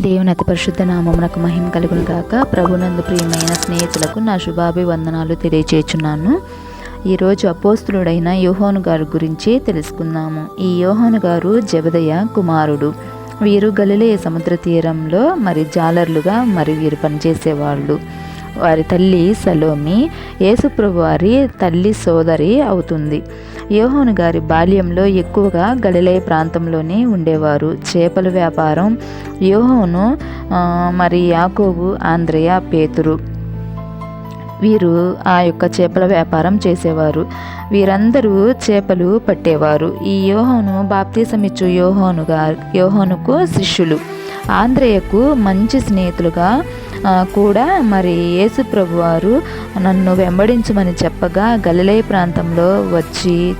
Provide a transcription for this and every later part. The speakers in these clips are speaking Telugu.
దేవుని అతి పరిశుద్ధ నామమునకు మహిమ కలుగును గాక. ప్రభునందు ప్రియమైన స్నేహితులకు నా శుభాభివందనాలు తెలియచేచున్నాను. ఈరోజు అపోస్తులుడైన యోహోను గారి గురించి తెలుసుకుందాము. ఈ యోహోను గారు జబదయ కుమారుడు. వీరు గలిలే సముద్ర తీరంలో మరి జాలర్లుగా మరి వీరు పనిచేసేవాళ్ళు. వారి తల్లి సలోమి యేసుప్రభు వారి తల్లి సోదరి అవుతుంది. యోహోను గారి బాల్యంలో ఎక్కువగా గలిలే ప్రాంతంలోనే ఉండేవారు. చేపల వ్యాపారం యోహోను మరి యాకోబు ఆంధ్రయ పేతురు. వీరు ఆ యొక్క చేపల వ్యాపారం చేసేవారు. వీరందరూ చేపలు పట్టేవారు. ఈ యోహోను బాప్తీసమిచ్చు యోహోను గారు యోహోనుకు శిష్యులు. ఆంధ్రయ్యకు మంచి స్నేహితులుగా కూడా మరి యేసు ప్రభు వారు నన్ను వెంబడించమని చెప్పగా గలిలయ ప్రాంతంలో వచ్చి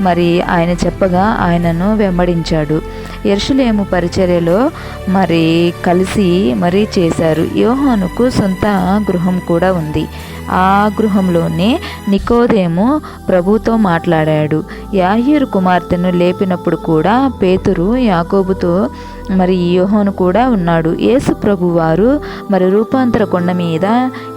మరి ఆయన చెప్పగా ఆయనను వెంబడించాడు. ఎరుషులేము పరిచర్యలో మరి కలిసి మరీ చేశారు. యోహానుకు సొంత గృహం కూడా ఉంది. ఆ గృహంలోనే నికోదేము ప్రభుతో మాట్లాడాడు. యాహీరు కుమార్తెను లేపినప్పుడు కూడా పేతురు యాకోబుతో మరి ఈ యోహోను కూడా ఉన్నాడు. యేసు ప్రభువారు మరి రూపాంతర కొండ మీద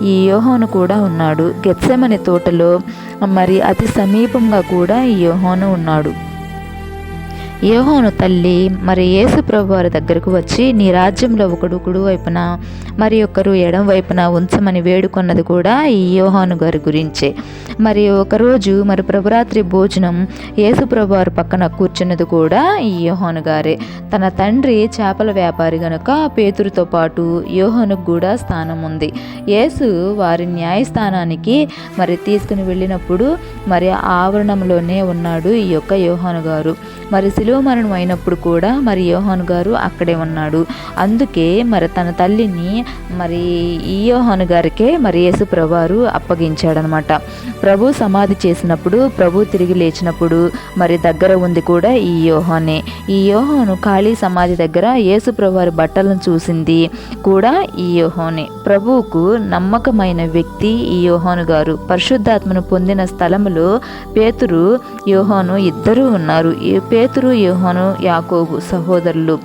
ఈ యోహోను కూడా ఉన్నాడు. గెత్సెమని తోటలో మరి అతి సమీపంగా కూడా ఈ యోహోను ఉన్నాడు. యోహోను తల్లి మరి యేసు ప్రభు వారి దగ్గరకు వచ్చి నీ రాజ్యంలో ఒకడు కుడు వైపున మరి ఒకరు ఎడం వైపున ఉంచమని వేడుకొన్నది కూడా ఈ యోహాను గారి గురించే. మరి ఒకరోజు మరి ప్రభురాత్రి భోజనం యేసు ప్రభు వారి పక్కన కూర్చున్నది కూడా ఈ యోహాను గారే. తన తండ్రి చేపల వ్యాపారి గనుక పేతురుతో పాటు యోహానుకు కూడా స్థానం ఉంది. యేసు వారి న్యాయస్థానానికి మరి తీసుకుని వెళ్ళినప్పుడు మరి ఆవరణంలోనే ఉన్నాడు ఈ యొక్క యోహాను గారు. మరి సిలు మరణం అయినప్పుడు కూడా మరి యోహాను గారు అక్కడే ఉన్నాడు. అందుకే మరి తన తల్లిని మరి ఈ యోహాను గారికే మరి యేసు ప్రభువారు అప్పగించాడనమాట. ప్రభు సమాధి చేసినప్పుడు ప్రభు తిరిగి లేచినప్పుడు మరి దగ్గర ఉంది కూడా ఈ యోహానే. ఈ యోహాను ఖాళీ సమాధి దగ్గర యేసు ప్రభువారి బట్టలను చూసింది కూడా ఈ యోహానే. ప్రభువుకు నమ్మకమైన వ్యక్తి ఈ యోహాను గారు. పరిశుద్ధాత్మను పొందిన స్థలములో పేతురు యోహాను ఇద్దరూ ఉన్నారు. ఈ పేతురు యోహోను యాకోబు సహోదరులు.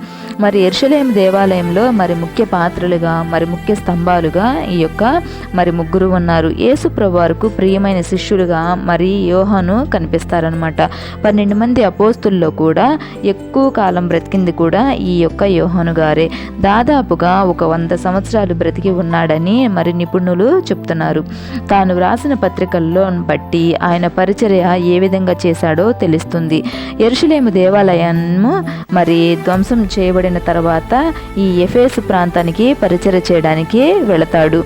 మరి ఎర్షలేం దేవాలయంలో మరి ముఖ్య పాత్రలుగా మరి ముఖ్య స్తంభాలుగా ఈ యొక్క మరి ముగ్గురు ఉన్నారు. యేసు ప్రభువారికి ప్రియమైన శిష్యులుగా మరి యోహాను కనిపిస్తారనమాట పన్నెండు మంది అపోస్తుల్లో కూడా ఎక్కువ కాలం బ్రతికింది కూడా ఈ యొక్క యోహాను గారే. దాదాపుగా ఒక వంద సంవత్సరాలు బ్రతికి ఉన్నాడని మరి నిపుణులు చెప్తున్నారు. తాను వ్రాసిన పత్రికల్లో బట్టి ఆయన పరిచర్య ఏ విధంగా చేశాడో తెలుస్తుంది. ఎరుషులేము దేవాలయము మరి ధ్వంసం చేయబడిన తర్వాత ఈ ఎఫేసు ప్రాంతానికి పరిచయ చేయడానికి వెళతాడు.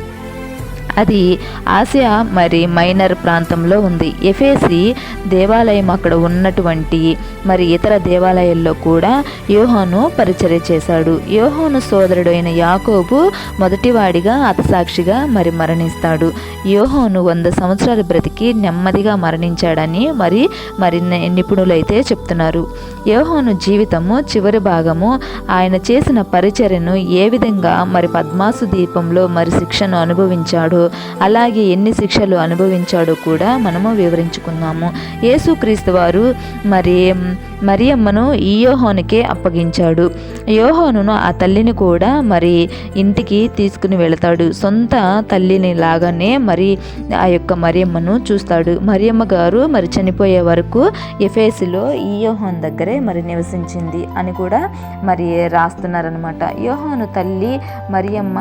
అది ఆసియా మరి మైనర్ ప్రాంతంలో ఉంది. ఎఫేసి దేవాలయం అక్కడ ఉన్నటువంటి మరి ఇతర దేవాలయాల్లో కూడా యోహాను పరిచర్య చేశాడు. యోహాను సోదరుడైన యాకోబు మొదటివాడిగా అతసాక్షిగా మరి మరణిస్తాడు. యోహోను వంద సంవత్సరాలు బ్రతికి నెమ్మదిగా మరణించాడని మరి మరి నిపుణులైతే చెప్తున్నారు. యోహోను జీవితము చివరి భాగము ఆయన చేసిన పరిచర్యను ఏ విధంగా మరి పద్మాసు దీపంలో మరి శిక్షను అనుభవించాడో అలాగే ఎన్ని శిక్షలు అనుభవించాడో కూడా మనము వివరించుకున్నాము యేసుక్రీస్తు వారు మరి మరియమ్మను ఈ అప్పగించాడు. యోహోనును ఆ తల్లిని కూడా మరి ఇంటికి తీసుకుని వెళతాడు. సొంత తల్లిని లాగానే మరి ఆ యొక్క మరియమ్మను చూస్తాడు. మరియమ్మ గారు మరి చనిపోయే వరకు ఎఫేసిలో ఈ దగ్గరే మరి నివసించింది అని కూడా మరి రాస్తున్నారనమాట యోహాను తల్లి మరియమ్మ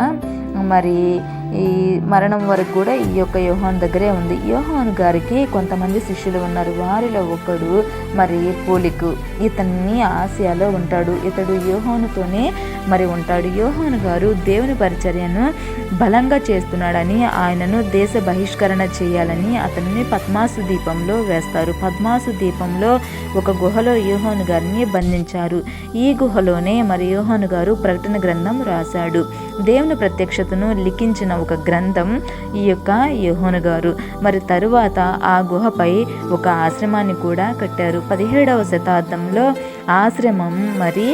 మరి ఈ మరణం వరకు కూడా ఈ యొక్క యోహాన్ దగ్గరే ఉంది. యోహాన్ గారికి కొంతమంది శిష్యులు ఉన్నారు. వారిలో ఒకడు మరి పోలికు. ఇతన్ని ఆసియాలో ఉంటాడు. ఇతడు యోహోనుతోనే మరి ఉంటాడు. యోహాను గారు దేవుని పరిచర్యను బలంగా చేస్తున్నాడని ఆయనను దేశ బహిష్కరణ చేయాలని అతన్ని పద్మాసు దీపంలో వేస్తారు. పద్మాసు దీపంలో ఒక గుహలో యోహోను గారిని బంధించారు. ఈ గుహలోనే మరి యోహోను గారు ప్రకటన గ్రంథం రాశాడు. దేవుని ప్రత్యక్షతను లిఖించిన ఒక గ్రంథం ఈ యొక్క యోహోను గారు. మరి తరువాత ఆ గుహపై ఒక ఆశ్రమాన్ని కూడా కట్టారు. పదిహేడవ శతాబ్దం శతాబ్దంలో ఆశ్రమం మరి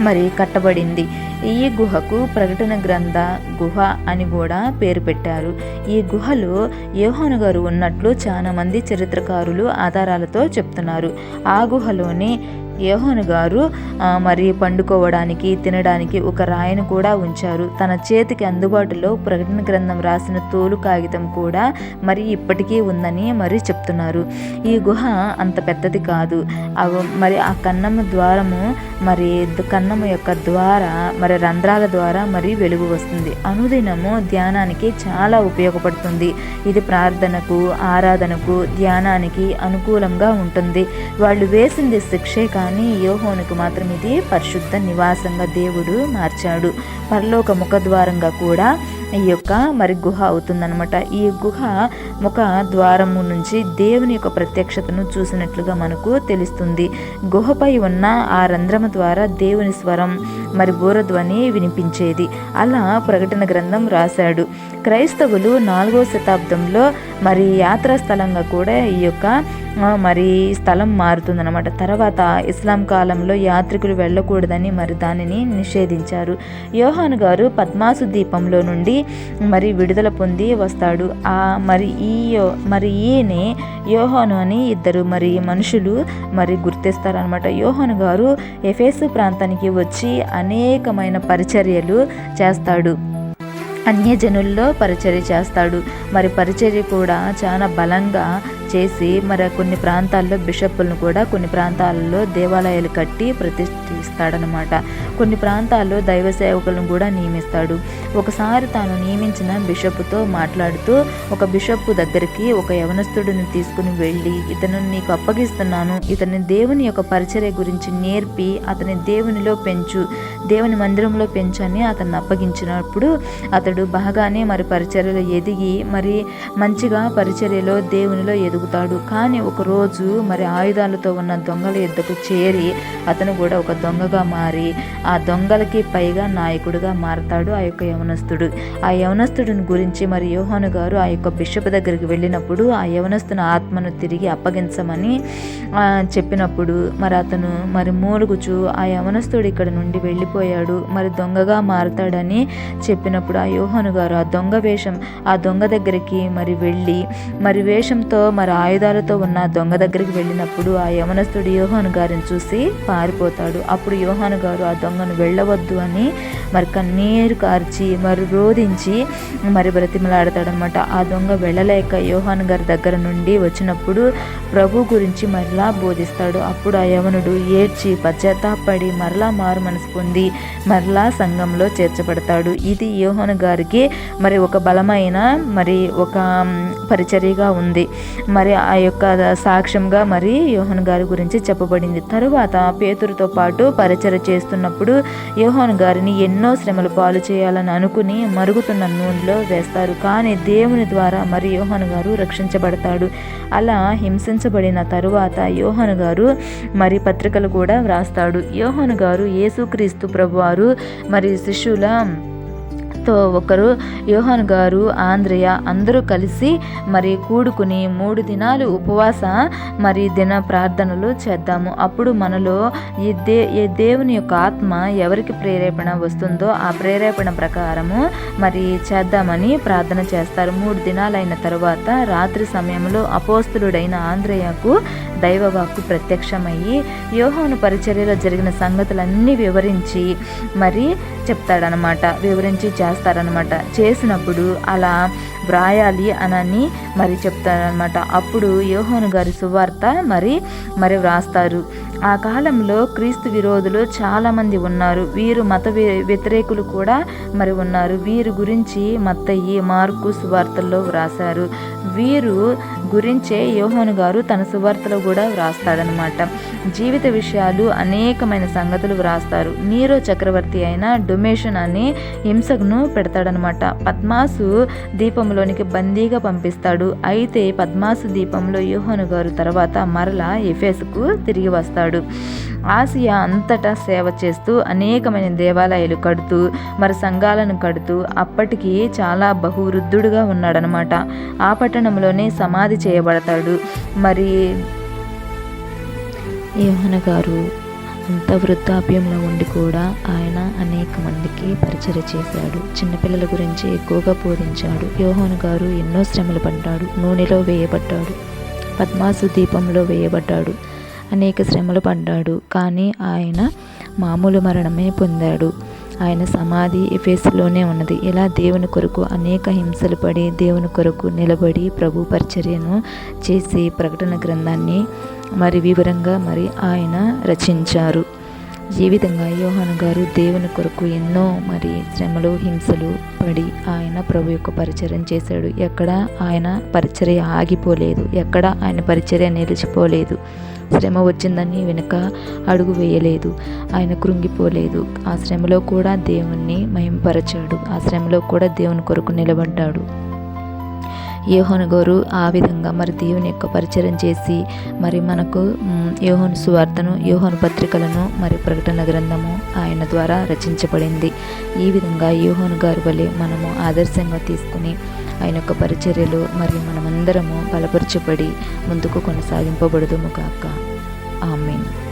మరి కట్టబడింది. ఈ గుహకు ప్రకటన గ్రంథ గుహ అని కూడా పేరు పెట్టారు. ఈ గుహలో యోహాను గారు ఉన్నట్లు చాలామంది చరిత్రకారులు ఆధారాలతో చెప్తున్నారు. ఆ గుహలోనే యోహోను గారు మరి పండుకోవడానికి తినడానికి ఒక రాయిని కూడా ఉంచారు. తన చేతికి అందుబాటులో ప్రకటన గ్రంథం రాసిన తోలు కాగితం కూడా మరి ఇప్పటికీ ఉందని మరి చెప్తున్నారు. ఈ గుహ అంత పెద్దది కాదు. మరి ఆ కన్నము ద్వారము మరి కన్నమ్మ కన్నము యొక్క ద్వారా మరి రంధ్రాల ద్వారా మరి వెలుగు వస్తుంది. అనుదినము ధ్యానానికి చాలా ఉపయోగపడుతుంది. ఇది ప్రార్థనకు ఆరాధనకు ధ్యానానికి అనుకూలంగా ఉంటుంది. వాళ్ళు వేసింది శిక్షే కానీ యోహోనుకు మాత్రం ఇది పరిశుద్ధ నివాసంగా దేవుడు మార్చాడు. పరలోక ముఖద్వారంగా కూడా ఈ యొక్క మరి గుహ అవుతుందన్నమాట. ఈ గుహ ముఖ ద్వారము నుంచి దేవుని యొక్క ప్రత్యక్షతను చూసినట్లుగా మనకు తెలుస్తుంది. గుహపై ఉన్న ఆ రంధ్రము ద్వారా దేవుని స్వరం మరి బూరధ్వని వినిపించేది. అలా ప్రకటన గ్రంథం రాశాడు. క్రైస్తవులు నాలుగో శతాబ్దంలో మరి యాత్రా స్థలంగా కూడా ఈ యొక్క మరి స్థలం మారుతుందన్నమాట. తర్వాత ఇస్లాం కాలంలో యాత్రికులు వెళ్ళకూడదని మరి దానిని నిషేధించారు. యోహాన్ గారు పద్మాసు దీపంలో నుండి మరి విడుదల పొంది వస్తాడు. ఆ మరి ఈ మరి ఈయనే యోహాను అని ఇద్దరు మరి మనుషులు మరి గుర్తిస్తారనమాట యోహాను గారు ఎఫేసు ప్రాంతానికి వచ్చి అనేకమైన పరిచర్యలు చేస్తాడు. అన్యజనుల్లో పరిచర్య చేస్తాడు. మరి పరిచర్య కూడా చాలా బలంగా చేసి మరి కొన్ని ప్రాంతాల్లో బిషప్పులను కూడా కొన్ని ప్రాంతాలలో దేవాలయాలు కట్టి ప్రతిష్ఠిస్తాడనమాట కొన్ని ప్రాంతాల్లో దైవ సేవకులను కూడా నియమిస్తాడు. ఒకసారి తాను నియమించిన బిషప్తో మాట్లాడుతూ ఒక బిషప్ దగ్గరికి ఒక యవనస్తుడిని తీసుకుని వెళ్ళి ఇతను నీకు అప్పగిస్తున్నాను. ఇతని దేవుని యొక్క పరిచర్య గురించి నేర్పి అతని దేవునిలో పెంచు. దేవుని మందిరంలో పెంచని అతన్ని అప్పగించినప్పుడు అతడు బాగానే మరి పరిచర్యలో ఎదిగి మరి మంచిగా పరిచర్యలో దేవునిలో ఎదుగుతాడు. కానీ ఒక రోజు మరి ఆయుధాలతో ఉన్న దొంగల యుద్ధకు చేరి అతను కూడా ఒక దొంగగా మారి ఆ దొంగలకి పైగా నాయకుడిగా మారతాడు. ఆ యొక్క యవనస్తుడు. ఆ యవనస్తుడిని గురించి మరి యోహాను గారు ఆ యొక్క బిషప్ దగ్గరికి వెళ్ళినప్పుడు ఆ యవనస్తుని ఆత్మను తిరిగి అప్పగించమని చెప్పినప్పుడు మరి అతను మరి మూలుగుచు ఆ యవనస్తుడు ఇక్కడ నుండి వెళ్ళిపోయాడు. మరి దొంగగా మారతాడని చెప్పినప్పుడు ఆ యోహాను గారు ఆ దొంగ వేషం ఆ దొంగ దగ్గరికి మరి వెళ్ళి మరి వేషంతో మరి ఆయుధాలతో ఉన్న దొంగ దగ్గరికి వెళ్ళినప్పుడు ఆ యవనస్తుడు యోహాను గారిని చూసి పారిపోతాడు. అప్పుడు యోహాను గారు ఆ దొంగను వెళ్ళవద్దు అని మరి కన్నీరు కార్చి మరి రోధించి మరి బ్రతిమలాడతాడనమాట. ఆ దొంగ వెళ్ళలేక యోహాన్ గారి దగ్గర నుండి వచ్చినప్పుడు ప్రభు గురించి మరలా బోధిస్తాడు. అప్పుడు ఆ యవనుడు ఏడ్చి పశ్చాత్తాపడి మరలా మారు మనసు పొంది మరలా సంఘంలో చేర్చబడతాడు. ఇది యోహన్ గారికి మరి ఒక బలమైన మరి ఒక పరిచర్యగా ఉంది. మరి ఆ యొక్క సాక్ష్యంగా మరి యోహన్ గారి గురించి చెప్పబడింది. తరువాత పేతురుతో పాటు పరిచర్య చేస్తున్నప్పుడు యోహన్ గారిని ఎన్నో శ్రమలు పాలు చేయాలని అనుకుని మరుగుతున్న నూనెలో వేస్తారు. కానీ దేవుని ద్వారా మరి యోహన్ గారు రక్షించబడతాడు. అలా హింసించబడిన తరువాత యోహన్ గారు మరి పత్రికలు కూడా వ్రాస్తాడు. యోహన్ గారు యేసుక్రీస్తు ప్రభువారు మరి శిష్యుల తో ఒకరు యోహన్ గారు ఆంధ్రయ అందరూ కలిసి మరి కూడుకుని మూడు దినాలు ఉపవాస మరి దిన ప్రార్థనలు చేద్దాము. అప్పుడు మనలో ఈ దే ఈ దేవుని యొక్క ఆత్మ ఎవరికి ప్రేరేపణ వస్తుందో ఆ ప్రేరేపణ ప్రకారము మరి చేద్దామని ప్రార్థన చేస్తారు. మూడు దినాలైన తర్వాత రాత్రి సమయంలో అపోస్తులుడైన ఆంధ్రయ్యకు దైవవాక్కు ప్రత్యక్షమయ్యి యోహోను పరిచర్యలో జరిగిన సంగతులన్నీ వివరించి మరి చెప్తాడనమాట వివరించి రాస్తారనమాట చేసినప్పుడు అలా వ్రాయాలి అనని మరి చెప్తారనమాట అప్పుడు యోహాను గారి సువార్త మరి మరి వ్రాస్తారు. ఆ కాలంలో క్రీస్తు విరోధులు చాలామంది ఉన్నారు. వీరు మత వ్యతిరేకులు కూడా మరి ఉన్నారు. వీరి గురించి మత్తయ్యి మార్కు సువార్తల్లో వ్రాసారు వీరు గురించే యోహోను గారు తన సువార్తలో కూడా వ్రాస్తాడనమాట జీవిత విషయాలు అనేకమైన సంగతులు వ్రాస్తారు. నీరో చక్రవర్తి అయిన డొమేషన్ అనే హింసకును పెడతాడనమాట పద్మాసు దీపంలోనికి బందీగా పంపిస్తాడు. అయితే పద్మాసు దీపంలో యోహోను గారు తర్వాత మరలా ఎఫెస్కు తిరిగి వస్తాడు. ఆసియా అంతటా సేవ చేస్తూ అనేకమైన దేవాలయాలు కడుతూ మరి సంఘాలను కడుతూ అప్పటికి చాలా బహువృద్ధుడుగా ఉన్నాడనమాట ఆ పట్టణంలోనే సమాధి చేయబడతాడు. మరి యోహన గారు అంత వృద్ధాప్యంలో ఉండి కూడా ఆయన అనేక మందికి పరిచయం చేశాడు. చిన్నపిల్లల గురించి ఎక్కువగా బోధించాడు. యోహోను గారు ఎన్నో శ్రమలు పడ్డాడు. నూనెలో వేయబడ్డాడు. పద్మాసు దీపంలో వేయబడ్డాడు. అనేక శ్రమలు పడ్డాడు. కానీ ఆయన మామూలు మరణమే పొందాడు. ఆయన సమాధి ఎఫేసులోనే ఉన్నది. ఇలా దేవుని కొరకు అనేక హింసలు పడి దేవుని కొరకు నిలబడి ప్రభు పరిచర్యను చేసి ప్రకటన గ్రంథాన్ని మరి వివరంగా మరి ఆయన రచించారు. ఈ విధంగా యోహాను గారు దేవుని కొరకు ఎన్నో మరి శ్రమలు హింసలు పడి ఆయన ప్రభు యొక్క పరిచయం చేశాడు. ఎక్కడ ఆయన పరిచర్య ఆగిపోలేదు. ఎక్కడ ఆయన పరిచర్య నిలిచిపోలేదు. శ్రమ వచ్చిందని వెనుక అడుగు వేయలేదు. ఆయన కృంగిపోలేదు. ఆ శ్రమలో కూడా దేవుణ్ణి మయంపరచాడు ఆ శ్రమలో కూడా దేవుని కొరకు నిలబడ్డాడు. యోహోను గారు ఆ విధంగా మరి దేవుని యొక్క పరిచయం చేసి మరి మనకు యోహోను సువార్తను యోహోను పత్రికలను మరి ప్రకటన గ్రంథము ఆయన ద్వారా రచించబడింది. ఈ విధంగా యోహోను గారు వలె మనము ఆదర్శంగా తీసుకుని ఆయన యొక్క పరిచర్యలు మరియు మనమందరము బలపరచబడి ముందుకు కొనసాగింపబడదుము కాక. ఆమెన్.